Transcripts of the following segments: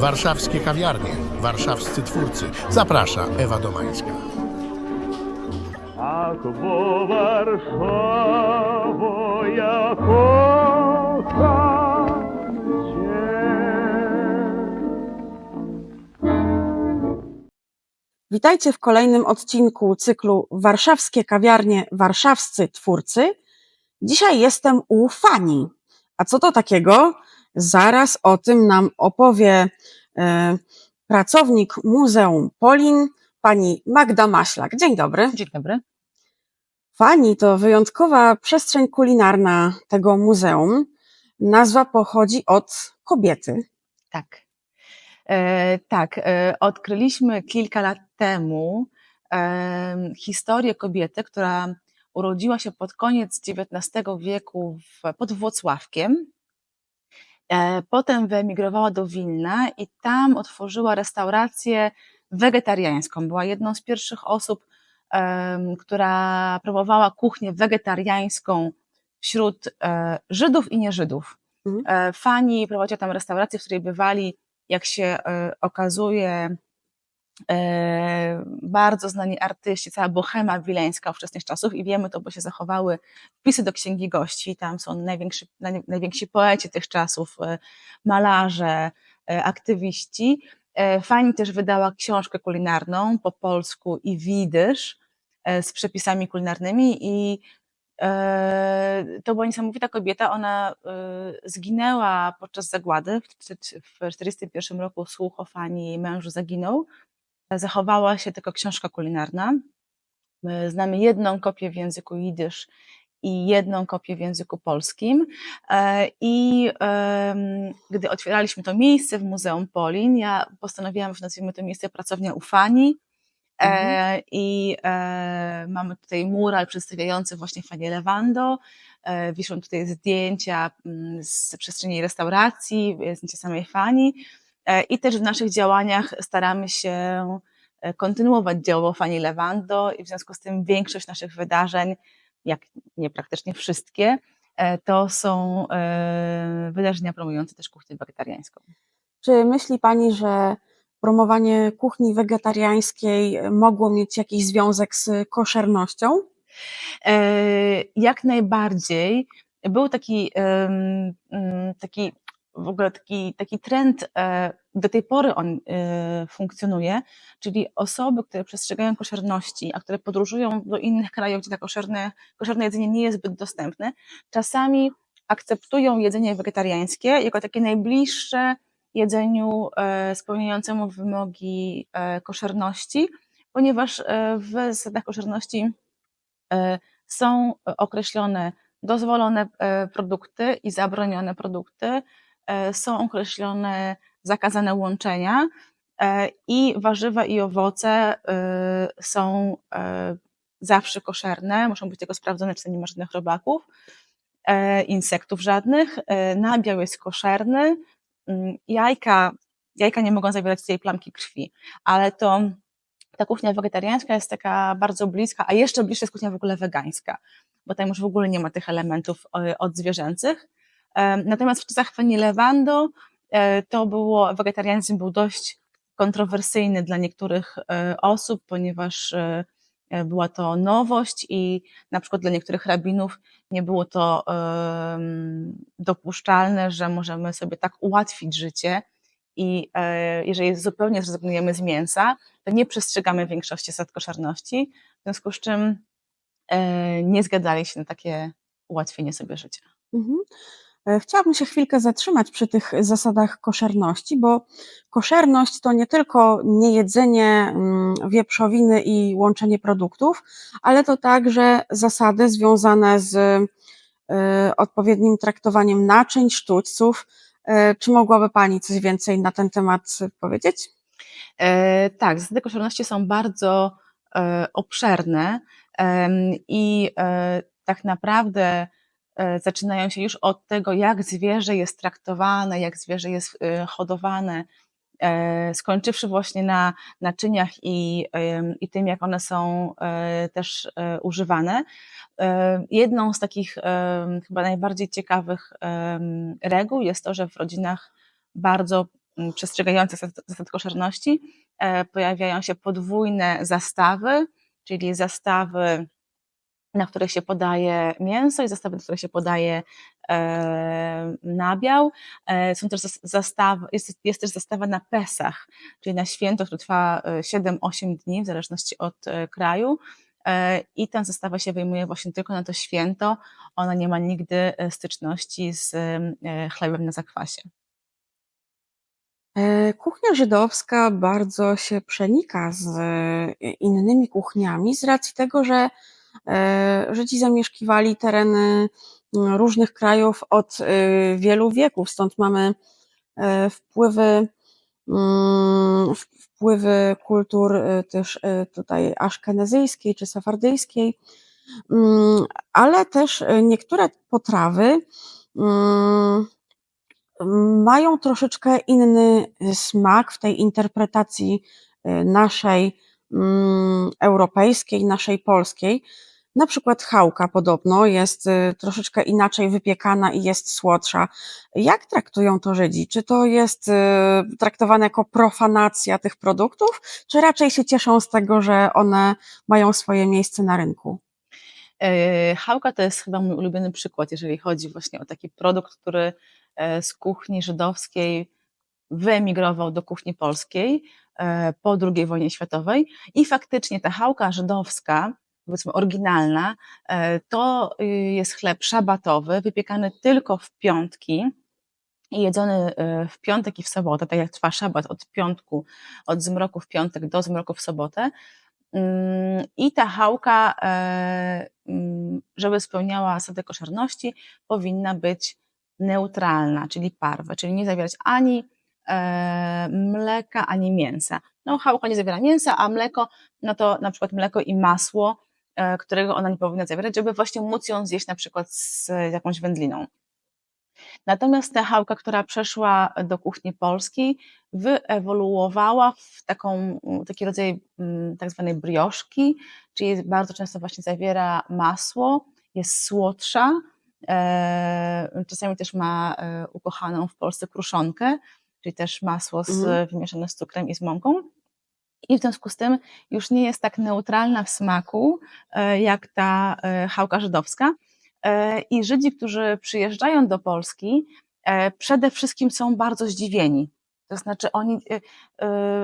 warszawskie kawiarnie, warszawscy twórcy. Zaprasza Ewa Domańska. Ach, bo Warszawo ja kocham Cię. Witajcie w kolejnym odcinku cyklu Warszawskie kawiarnie, warszawscy twórcy. Dzisiaj jestem u Fani. A co to takiego? Zaraz o tym nam opowie e, pracownik Muzeum Polin, pani Magda Maślak. Dzień dobry. Dzień dobry. Fani to wyjątkowa przestrzeń kulinarna tego muzeum. Nazwa pochodzi od kobiety. Tak. E, tak, e, odkryliśmy kilka lat temu e, historię kobiety, która urodziła się pod koniec XIX wieku w, pod Włocławkiem. E, potem wyemigrowała do Wilna i tam otworzyła restaurację wegetariańską. Była jedną z pierwszych osób, która promowała kuchnię wegetariańską wśród e, Żydów i nieżydów. Mhm. E, Fani prowadziła tam restaurację, w której bywali, jak się okazuje, bardzo znani artyści, cała bohema wileńska ówczesnych czasów i wiemy to, bo się zachowały wpisy do księgi gości. Tam są najwięksi, naj- najwięksi poeci tych czasów, e, malarze, e, aktywiści. E, Fani też wydała książkę kulinarną po polsku i widysz e, z przepisami kulinarnymi i e, to była niesamowita kobieta. Ona e, zginęła podczas zagłady. W 1941 roku słuch o Fani jej mężu zaginął. Zachowała się tylko książka kulinarna. My znamy jedną kopię w języku jidysz i jedną kopię w języku polskim. E, I gdy otwieraliśmy to miejsce w Muzeum Polin, ja postanowiłam, że nazwijmy to miejsce pracownia Ufani. E, I e, mamy tutaj mural przedstawiający właśnie Fanię Lewando. Wiszą tutaj zdjęcia mm, z przestrzeni restauracji, zdjęcia samej Fani. E, I też w naszych działaniach staramy się e, kontynuować dzieło Fani Lewando i w związku z tym większość naszych wydarzeń, jak nie praktycznie wszystkie, e, to są wydarzenia promujące też kuchnię wegetariańską. Czy myśli Pani, że promowanie kuchni wegetariańskiej mogło mieć jakiś związek z koszernością? Jak najbardziej. Był taki, taki w ogóle taki, taki trend, e, do tej pory on e, funkcjonuje, czyli osoby, które przestrzegają koszerności, a które podróżują do innych krajów, gdzie to koszerne, koszerne jedzenie nie jest zbyt dostępne, czasami akceptują jedzenie wegetariańskie jako takie najbliższe jedzeniu e, spełniającemu wymogi koszerności, ponieważ w zasadach koszerności są określone dozwolone produkty i zabronione produkty, są określone zakazane łączenia e, i warzywa i owoce e, są e, zawsze koszerne, muszą być tylko sprawdzone, czy nie ma żadnych robaków, e, insektów żadnych, e, nabiał jest koszerny, mm, jajka, jajka nie mogą zawierać tej plamki krwi, ale to ta kuchnia wegetariańska jest taka bardzo bliska, a jeszcze bliższa jest kuchnia w ogóle wegańska, bo tam już w ogóle nie ma tych elementów e, odzwierzęcych. Natomiast w czasach Fanny Lewando e, to było, wegetarianizm był dość kontrowersyjny dla niektórych e, osób, ponieważ e, była to nowość i na przykład dla niektórych rabinów nie było to dopuszczalne, że możemy sobie tak ułatwić życie i jeżeli zupełnie zrezygnujemy z mięsa, to nie przestrzegamy większości zasad koszarności, w związku z czym nie zgadzali się na takie ułatwienie sobie życia. Mhm. E, Chciałabym się chwilkę zatrzymać przy tych zasadach koszerności, bo koszerność to nie tylko niejedzenie mm, wieprzowiny i łączenie produktów, ale to także zasady związane z e, odpowiednim traktowaniem naczyń, sztućców. E, Czy mogłaby Pani coś więcej na ten temat powiedzieć? E, tak, zasady koszarności są bardzo e, obszerne em, i e, tak naprawdę e, zaczynają się już od tego, jak zwierzę jest traktowane, jak zwierzę jest e, hodowane, e, skończywszy właśnie na naczyniach i, i tym, jak one są e, też e, używane. E, Jedną z takich chyba najbardziej ciekawych reguł jest to, że w rodzinach bardzo przestrzegających zasad, koszerności e, pojawiają się podwójne zastawy, czyli zastawy, na których się podaje mięso i zastawy, na których się podaje e, nabiał. E, są też zas- zastawy, jest, jest też zastawa na Pesach, czyli na święto, które trwa e, 7-8 dni, w zależności od e, kraju. E, I tę zastawę się wyjmuje właśnie tylko na to święto. Ona nie ma nigdy e, styczności z e, chlebem na zakwasie. E, Kuchnia żydowska bardzo się przenika z e, innymi kuchniami z racji tego, że e, Żydzi zamieszkiwali tereny mm, różnych krajów od e, wielu wieków, stąd mamy e, wpływy, mm, wpływy kultur e, też e, tutaj aszkenezyjskiej czy sefardyjskiej, Mm, ale też e, niektóre potrawy mają troszeczkę inny y, smak w tej interpretacji y, naszej europejskiej, naszej polskiej. Na przykład chałka podobno jest y, troszeczkę inaczej wypiekana i jest słodsza. Jak traktują to Żydzi? Czy to jest y, traktowane jako profanacja tych produktów, czy raczej się cieszą z tego, że one mają swoje miejsce na rynku? E, Chałka to jest chyba mój ulubiony przykład, jeżeli chodzi właśnie o taki produkt, który e, z kuchni żydowskiej wyemigrował do kuchni polskiej po II wojnie światowej i faktycznie ta chałka żydowska, powiedzmy oryginalna, e, to y, jest chleb szabatowy, wypiekany tylko w piątki i jedzony e, w piątek i w sobotę, tak jak trwa szabat od piątku, od zmroku w piątek do zmroku w sobotę. Mm, I ta chałka, e, mm, żeby spełniała zasadę koszerności, powinna być neutralna, czyli parwę, czyli nie zawierać ani e, mleka, ani mięsa. No, chałka nie zawiera mięsa, a mleko, no to na przykład mleko i masło, e, którego ona nie powinna zawierać, żeby właśnie móc ją zjeść na przykład z jakąś wędliną. Natomiast ta chałka, która przeszła do kuchni polskiej, wyewoluowała w taką, taki rodzaj mm, tak zwanej brioszki, czyli bardzo często właśnie zawiera masło, jest słodsza, e, czasami też ma e, ukochaną w Polsce kruszonkę, czyli też masło z, Mhm. wymieszane z cukrem i z mąką. I w związku z tym już nie jest tak neutralna w smaku, e, jak ta e, chałka żydowska. E, I Żydzi, którzy przyjeżdżają do Polski, przede wszystkim są bardzo zdziwieni. To znaczy, oni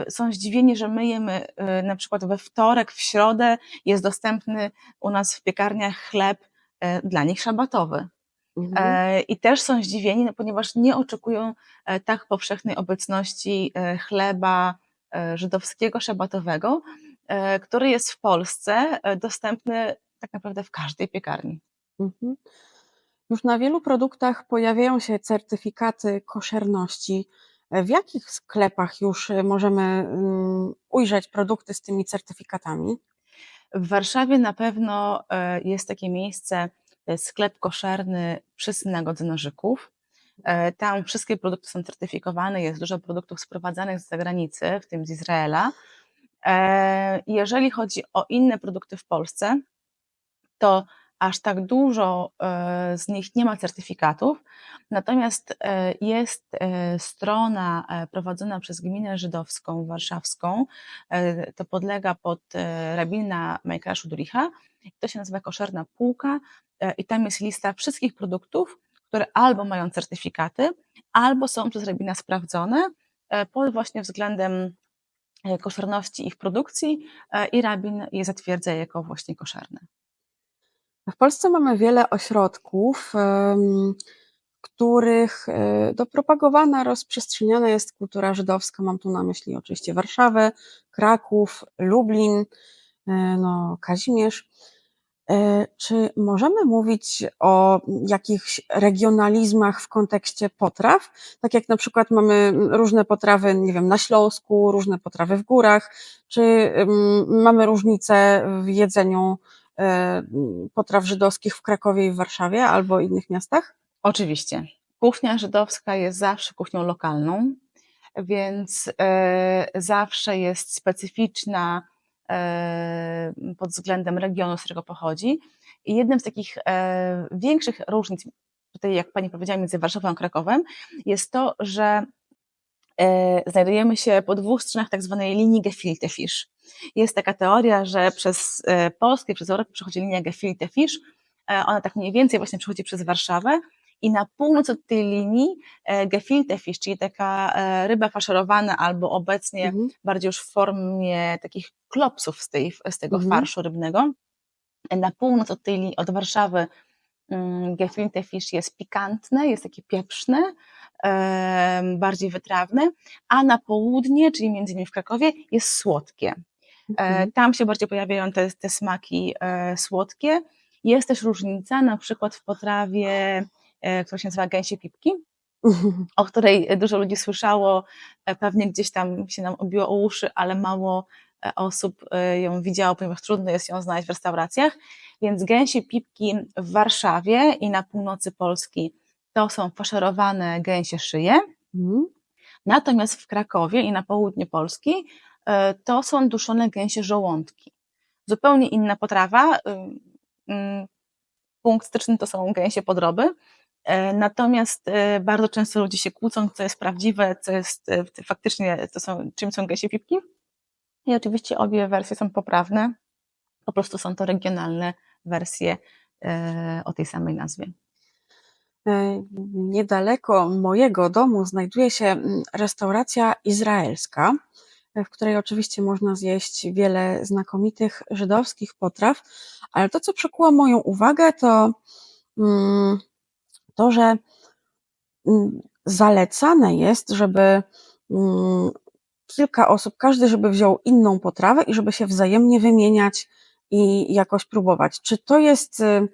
są zdziwieni, że my jemy na przykład we wtorek, w środę jest dostępny u nas w piekarniach chleb dla nich szabatowy. Mhm. E, I też są zdziwieni, no, ponieważ nie oczekują e, tak powszechnej obecności e, chleba żydowskiego, szabatowego, który jest w Polsce dostępny tak naprawdę w każdej piekarni. Mhm. Już na wielu produktach pojawiają się certyfikaty koszerności. W jakich sklepach już możemy mm, ujrzeć produkty z tymi certyfikatami? W Warszawie na pewno jest takie miejsce, sklep koszerny przy synagodze Nożyków. E, Tam wszystkie produkty są certyfikowane, jest dużo produktów sprowadzanych z zagranicy, w tym z Izraela. E, Jeżeli chodzi o inne produkty w Polsce, to aż tak dużo e, z nich nie ma certyfikatów, natomiast e, jest e, strona prowadzona przez gminę żydowską warszawską, to podlega pod rabina Majka Szuduricha, to się nazywa Koszerna Półka i tam jest lista wszystkich produktów, które albo mają certyfikaty, albo są przez rabina sprawdzone pod właśnie względem koszerności ich produkcji i rabin je zatwierdza jako właśnie koszerne. W Polsce mamy wiele ośrodków, w których e, dopropagowana, rozprzestrzeniana jest kultura żydowska. Mam tu na myśli oczywiście Warszawę, Kraków, Lublin, e, no, Kazimierz. E, Czy możemy mówić o jakichś regionalizmach w kontekście potraw? Tak jak na przykład mamy różne potrawy, nie wiem, na Śląsku, różne potrawy w górach, czy mamy różnice w jedzeniu potraw żydowskich w Krakowie i w Warszawie albo innych miastach? Oczywiście. Kuchnia żydowska jest zawsze kuchnią lokalną, więc e, zawsze jest specyficzna e, pod względem regionu, z którego pochodzi. I jednym z takich e, większych różnic, tutaj jak Pani powiedziała, między Warszawą a Krakowem, jest to, że znajdujemy się po dwóch stronach tak zwanej linii gefilte fish. Jest taka teoria, że przez e, Polskę, przez Europę przechodzi linia gefilte fish. E, Ona tak mniej więcej właśnie przechodzi przez Warszawę i na północ od tej linii e, gefilte fish, czyli taka e, ryba faszerowana albo obecnie Mhm. bardziej już w formie takich klopsów z, tej, z tego Mhm. farszu rybnego. Na północ od tej od Warszawy mm, gefilte fish jest pikantne, jest takie pieprzne, bardziej wytrawne, a na południe, czyli między innymi w Krakowie, jest słodkie. E, Mhm. Tam się bardziej pojawiają te, te smaki e, słodkie. Jest też różnica, na przykład w potrawie, e, która się nazywa gęsie pipki, o której dużo ludzi słyszało, pewnie gdzieś tam się nam obiło o uszy, ale mało osób ją widziało, ponieważ trudno jest ją znaleźć w restauracjach. Więc gęsie pipki w Warszawie i na północy Polski to są faszerowane gęsie szyje, Mhm. natomiast w Krakowie i na południe Polski e, to są duszone gęsie żołądki. Zupełnie inna potrawa. ym, ym, Punkt styczny to są gęsie podroby, E, Natomiast e, bardzo często ludzie się kłócą, co jest prawdziwe, co jest faktycznie, to są, czym są gęsie pipki. I oczywiście obie wersje są poprawne. Po prostu są to regionalne wersje o tej samej nazwie. E, Niedaleko mojego domu znajduje się mm, restauracja izraelska, e, w której oczywiście można zjeść wiele znakomitych żydowskich potraw, ale to, co przykuło moją uwagę, to mm, to, że mm, zalecane jest, żeby kilka osób, każdy, żeby wziął inną potrawę i żeby się wzajemnie wymieniać i jakoś próbować. Czy to jest y,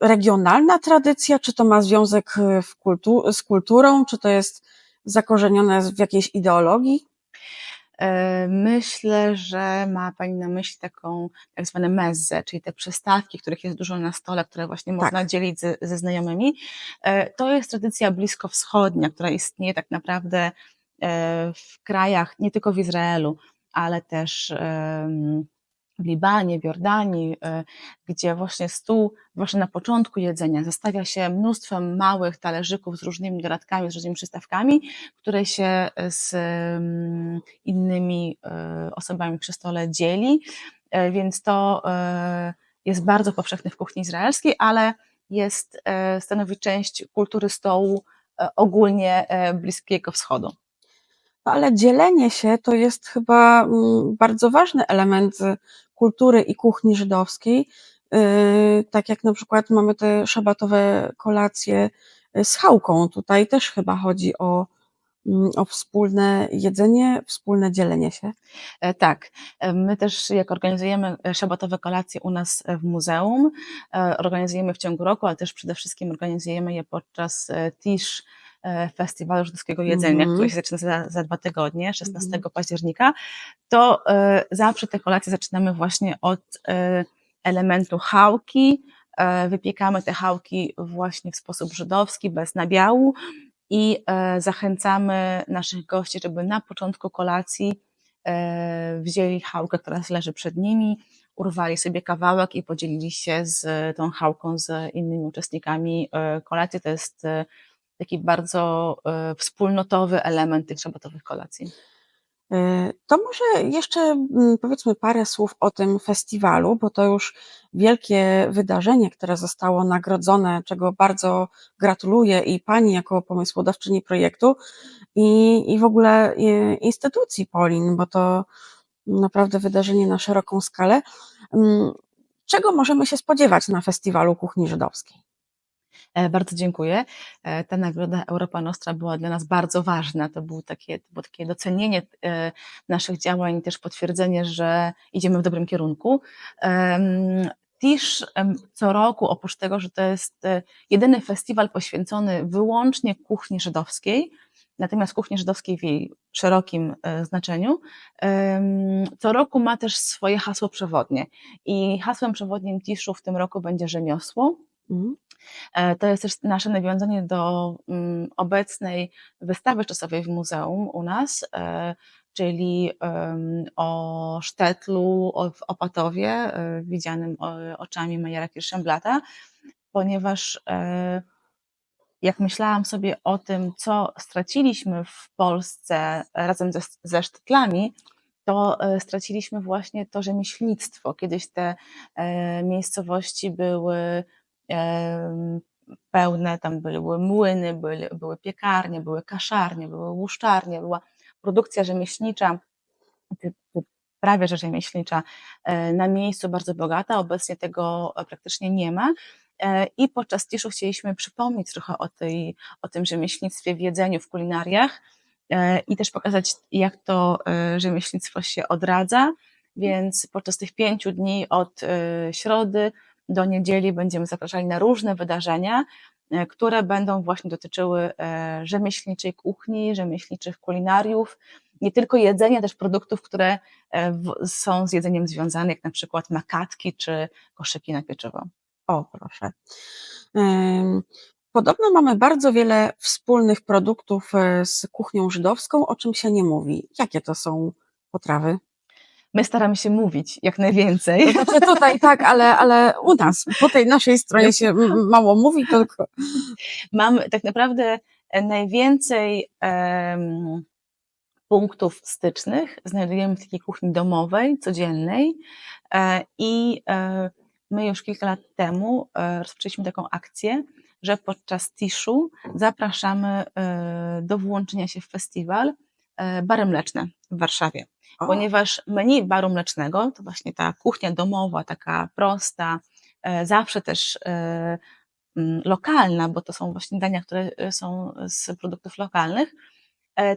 regionalna tradycja, czy to ma związek w kultu- z kulturą, czy to jest zakorzenione w jakiejś ideologii? E, Myślę, że ma Pani na myśli taką tak zwane mezze, czyli te przystawki, których jest dużo na stole, które właśnie Tak. można dzielić ze, ze znajomymi. E, To jest tradycja bliskowschodnia, która istnieje tak naprawdę e, w krajach, nie tylko w Izraelu, ale też w Libanie, w Jordanii, e, gdzie właśnie stół, właśnie na początku jedzenia zostawia się mnóstwem małych talerzyków z różnymi dodatkami, z różnymi przystawkami, które się z mm, innymi e, osobami przy stole dzieli, więc to jest bardzo powszechne w kuchni izraelskiej, ale jest, stanowi część kultury stołu ogólnie Bliskiego Wschodu. No, ale dzielenie się to jest chyba mm, bardzo ważny element y, kultury i kuchni żydowskiej. Yy, Tak jak na przykład mamy te szabatowe kolacje y, z chałką. Tutaj też chyba chodzi o, mm, o wspólne jedzenie, wspólne dzielenie się. E, Tak, E, my też jak organizujemy e, szabatowe kolacje u nas w muzeum, organizujemy w ciągu roku, ale też przede wszystkim organizujemy je podczas Tisz Festiwalu Żydowskiego Jedzenia, Mhm. który się zaczyna za, za dwa tygodnie, 16 Mhm. października, to e, zawsze te kolacje zaczynamy właśnie od e, elementu chałki, e, wypiekamy te chałki właśnie w sposób żydowski, bez nabiału i e, zachęcamy naszych gości, żeby na początku kolacji e, wzięli chałkę, która leży przed nimi, urwali sobie kawałek i podzielili się z tą chałką z innymi uczestnikami e, kolacji. To jest e, taki bardzo e, wspólnotowy element tych szabatowych kolacji. Yy, To może jeszcze mm, powiedzmy parę słów o tym festiwalu, bo to już wielkie wydarzenie, które zostało nagrodzone, czego bardzo gratuluję i Pani jako pomysłodawczyni projektu i, i w ogóle y, instytucji Polin, bo to naprawdę wydarzenie na szeroką skalę. Mm, Czego możemy się spodziewać na festiwalu kuchni żydowskiej? E, Bardzo dziękuję. E, Ta nagroda Europa Nostra była dla nas bardzo ważna. To było takie, to było takie docenienie e, naszych działań i też potwierdzenie, że idziemy w dobrym kierunku. Tisz co roku, oprócz tego, że to jest jedyny festiwal poświęcony wyłącznie kuchni żydowskiej, natomiast kuchni żydowskiej w jej szerokim znaczeniu, co roku ma też swoje hasło przewodnie. I hasłem przewodnim Tiszu w tym roku będzie rzemiosło. Mhm. E, To jest też nasze nawiązanie do mm, obecnej wystawy czasowej w muzeum u nas, e, czyli o sztetlu w Opatowie, e, widzianym oczami Majera Kirschenblata, ponieważ jak myślałam sobie o tym, co straciliśmy w Polsce razem ze, ze sztytlami, to straciliśmy właśnie to rzemieślnictwo. Kiedyś te miejscowości były pełne, tam były młyny, były, były piekarnie, były kaszarnie, były łuszczarnie, była produkcja rzemieślnicza, prawie że rzemieślnicza e, na miejscu bardzo bogata. Obecnie tego e, praktycznie nie ma. E, I podczas Tiszu chcieliśmy przypomnieć trochę o, tej, o tym rzemieślnictwie w jedzeniu, w kulinariach i też pokazać, jak to rzemieślnictwo się odradza. Więc podczas tych pięciu dni od środy do niedzieli będziemy zapraszali na różne wydarzenia, e, które będą właśnie dotyczyły e, rzemieślniczej kuchni, rzemieślniczych kulinariów, nie tylko jedzenia, też produktów, które e, są z jedzeniem związane, jak na przykład makatki czy koszyki na pieczywo. O, proszę. Podobno mamy bardzo wiele wspólnych produktów z kuchnią żydowską, o czym się nie mówi. Jakie to są potrawy? My staramy się mówić jak To najwięcej. znaczy tutaj tak, ale, ale u nas, po tej naszej stronie się mało mówi, tylko Mam tak naprawdę e, najwięcej em, punktów stycznych znajdujemy w takiej kuchni domowej, codziennej e, i e, my już kilka lat temu e, rozpoczęliśmy taką akcję, że podczas Tiszu zapraszamy e, do włączenia się w festiwal e, bary mleczne w Warszawie. O, ponieważ menu baru mlecznego to właśnie ta kuchnia domowa, taka prosta, e, zawsze też e, lokalna, bo to są właśnie dania, które e, są z produktów lokalnych,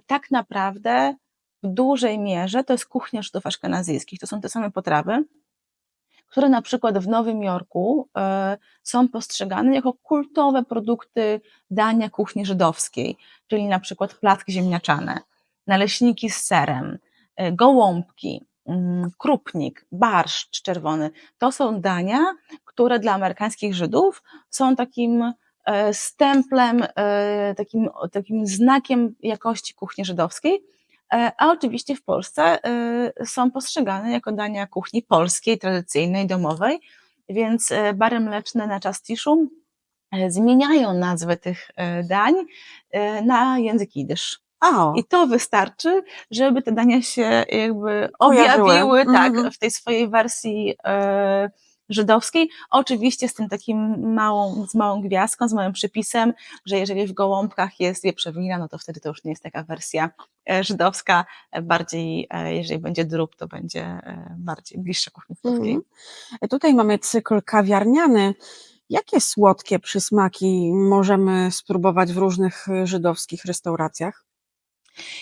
tak naprawdę w dużej mierze to jest kuchnia Żydów aszkenazyjskich. To są te same potrawy, które na przykład w Nowym Jorku są postrzegane jako kultowe produkty dania kuchni żydowskiej, czyli na przykład placki ziemniaczane, naleśniki z serem, e, gołąbki, mm, krupnik, barszcz czerwony. To są dania, które dla amerykańskich Żydów są takim e, stemplem, e, takim, takim znakiem jakości kuchni żydowskiej, E, a oczywiście w Polsce są postrzegane jako dania kuchni polskiej, tradycyjnej, domowej, więc bary mleczne na czas tiszu zmieniają nazwę tych dań na język jidysz. I to wystarczy, żeby te dania się jakby Pojawiły. objawiły tak, Mhm. w tej swojej wersji e, żydowskiej. Oczywiście z tym takim małą, z małą gwiazdką, z małym przypisem, że jeżeli w gołąbkach jest wieprzowina, no to wtedy to już nie jest taka wersja e, żydowska, e, bardziej e, jeżeli będzie drób, to będzie bardziej bliższa kuchni polskiej. Mhm. Tutaj mamy cykl kawiarniany. Jakie słodkie przysmaki możemy spróbować w różnych żydowskich restauracjach?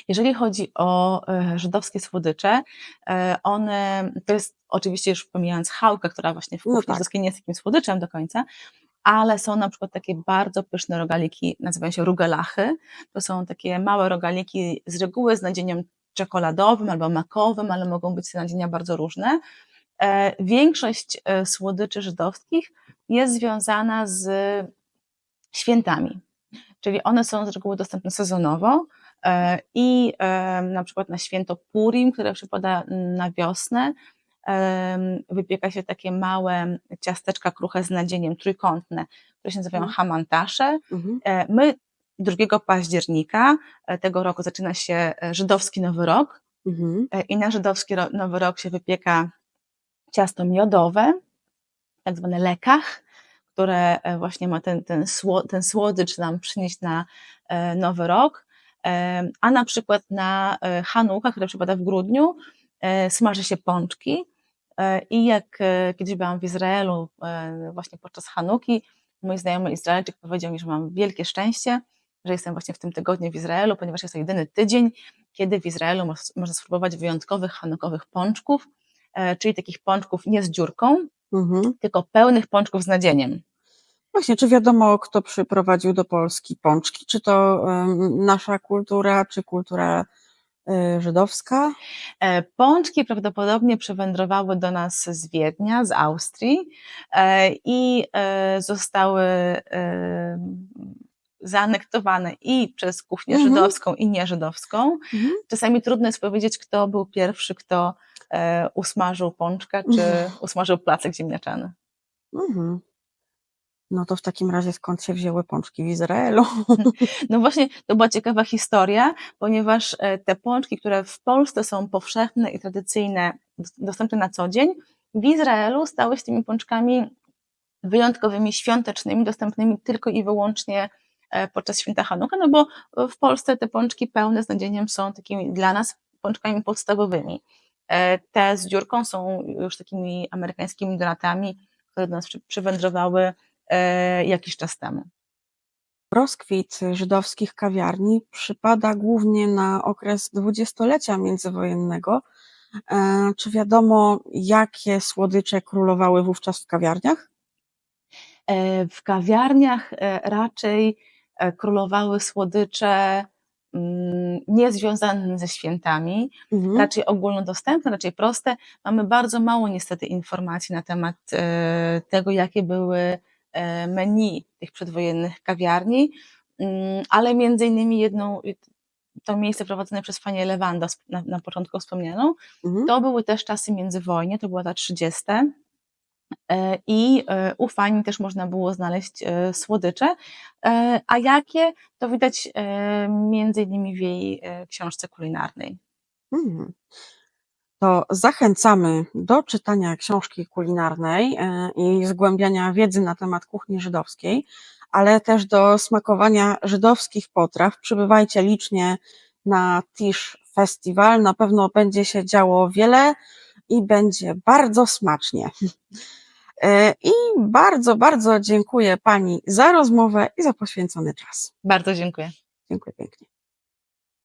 Jeżeli chodzi o e, żydowskie słodycze, e, one, to jest oczywiście już pomijając chałkę, która właśnie w No kuchni tak. żydowskiej nie jest takim słodyczem do końca, ale są na przykład takie bardzo pyszne rogaliki, nazywają się rugelachy. To są takie małe rogaliki z reguły z nadzieniem czekoladowym albo makowym, ale mogą być te nadzienia bardzo różne. E, Większość słodyczy żydowskich jest związana z świętami, czyli one są z reguły dostępne sezonowo i e, na przykład na święto Purim, które przypada na wiosnę, wypieka się takie małe ciasteczka kruche z nadzieniem trójkątne, które się nazywają Mhm. hamantasze. Mhm. E, My 2 października e, tego roku zaczyna się e, żydowski Nowy Rok Mhm. e, i na żydowski Nowy Rok się wypieka ciasto miodowe, tak zwane lekach, które e, właśnie ma ten, ten, sło, ten słodycz nam przynieść na e, Nowy Rok. A na przykład na e, Hanuka, która przypada w grudniu, e, smaży się pączki. E, I jak kiedyś byłam w Izraelu właśnie podczas Hanuki, mój znajomy Izraelczyk powiedział mi, że mam wielkie szczęście, że jestem właśnie w tym tygodniu w Izraelu, ponieważ jest to jedyny tydzień, kiedy w Izraelu moż- można spróbować wyjątkowych hanukowych pączków, czyli takich pączków nie z dziurką, Mhm. tylko pełnych pączków z nadzieniem. Właśnie, czy wiadomo, kto przyprowadził do Polski pączki? Czy to nasza kultura, czy kultura y, żydowska? E, Pączki prawdopodobnie przywędrowały do nas z Wiednia, z Austrii e, i e, zostały zaanektowane i przez kuchnię Mhm. żydowską, i nieżydowską. Mhm. Czasami trudno jest powiedzieć, kto był pierwszy, kto usmażył pączka, czy Mhm. usmażył placek ziemniaczany. Mhm. No to w takim razie skąd się wzięły pączki w Izraelu? No właśnie, to była ciekawa historia, ponieważ e, te pączki, które w Polsce są powszechne i tradycyjne, dos- dostępne na co dzień, w Izraelu stały się tymi pączkami wyjątkowymi, świątecznymi, dostępnymi tylko i wyłącznie e, podczas święta Hanuka, no bo w Polsce te pączki pełne z nadzieniem są takimi dla nas pączkami podstawowymi. E, Te z dziurką są już takimi amerykańskimi donatami, które do nas przy- przywędrowały e, jakiś czas temu. Rozkwit żydowskich kawiarni przypada głównie na okres dwudziestolecia międzywojennego. E, Czy wiadomo, jakie słodycze królowały wówczas w kawiarniach? E, W kawiarniach e, raczej e, królowały słodycze mm, niezwiązane ze świętami, Mhm. raczej ogólnodostępne, raczej proste. Mamy bardzo mało niestety informacji na temat e, tego, jakie były e, menu tych przedwojennych kawiarni, Mm, ale między innymi jedną, to miejsce prowadzone przez panię Lewanda na, na początku wspomnianą, Mhm. to były też czasy międzywojnie, to była ta 30. E, I e, u Fani też można było znaleźć e, słodycze. E, A jakie, to widać e, między innymi w jej e, książce kulinarnej. Mhm. To zachęcamy do czytania książki kulinarnej e, i zgłębiania wiedzy na temat kuchni żydowskiej, ale też do smakowania żydowskich potraw. Przybywajcie licznie na Tisch Festival. Na pewno będzie się działo wiele i będzie bardzo smacznie. E, I bardzo, bardzo dziękuję Pani za rozmowę i za poświęcony czas. Bardzo dziękuję. Dziękuję pięknie.